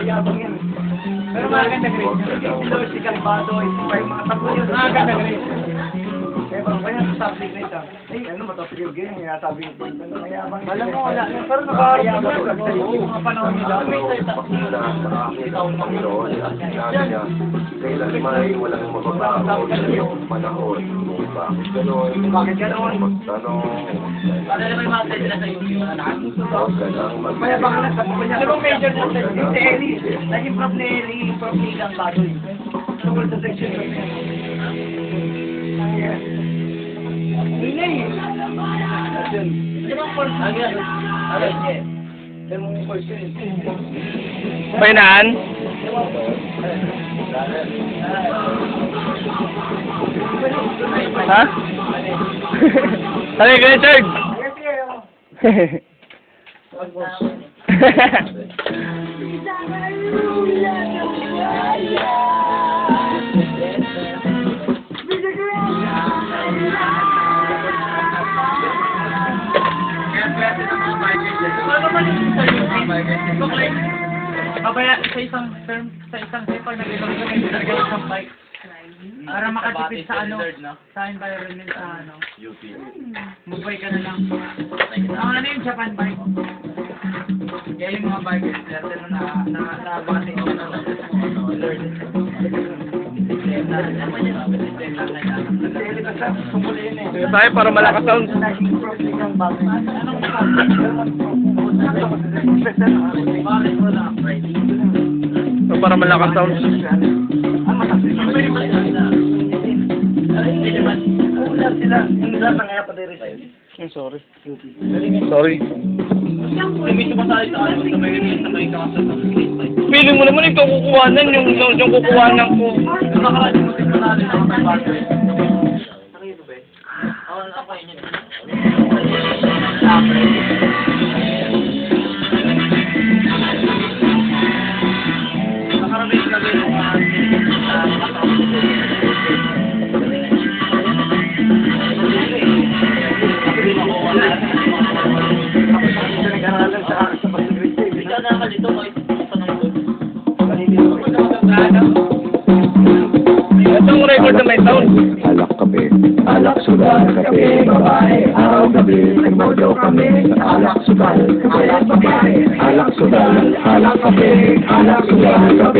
Yabang yan. Pero maganda grade. Si Lord, si Calvado, si Pai, mga tatlo yun. Maganda grade. Kaya bang kaya sa subject na ito? Ay, ano? Sige, ganyan. Kaya sabi ko, ano, mayabang. Alam mo, wala. Pero nakakayabang ko sa. Mga panahon nila. May salita. Nakakita ang Panginoon sinabi niya, kailan may walang mababago sa iyong panahon. Kung bakit gano'n, Bakit gano'n? magtanong, Ano naman yung mga send nila sa YouTube na huwag ka nang Mayabang na sa mga Ano bang major niya? Si Eli. Naging prof ni Eli, prof ni Ilang Badoy. Tungkol sa section ko niya. Yes. Yun na eh. Ayun. Ano bang course na yan? Ano yun? Yan mo yung course yun. Mainan? Ha? Ano naman yung sa YouTube? Look Abaya, sa isang term, sa isang term, pag nag-ilong ka, may nilagay isang bike. Para makatipid sa ano, sa environment sa ano. Magbay ka na lang. Ang ano yung Japan bike? Kaya yung mga bikers, dati na na na na bati ko na yun eh. Tayo para malakas sound. So, para malakas sound. Rin. Sorry. Sorry. May may. Feeling mo naman ikaw kukuhanan yung, yung, yung kukuhanan ko. Nakakalimutin ko bikers. Oo, ako yun yun. Nakarabay kami ng mga Nag-aralan sa sa pag-grade kape, babae, araw gabi, nagmodo kami, alak sugal, alak alak alak alak alak alak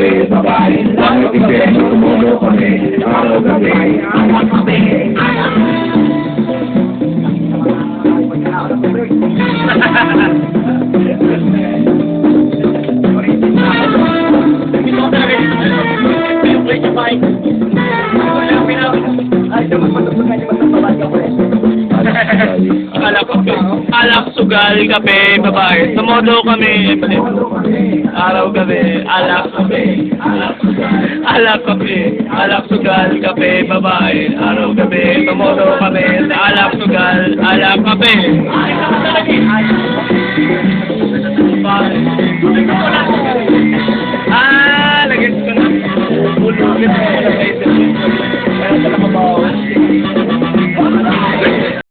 Yung play alak, sugal, kape, babae. Tumodo kami. Araw, gabi, alak, kape, alak, sugal, alak, kape, alak, sugal, kape, babae. Araw, gabi, tumodo kami sa alak, sugal, alak, kape. Ah, lagay ko na. Ulo,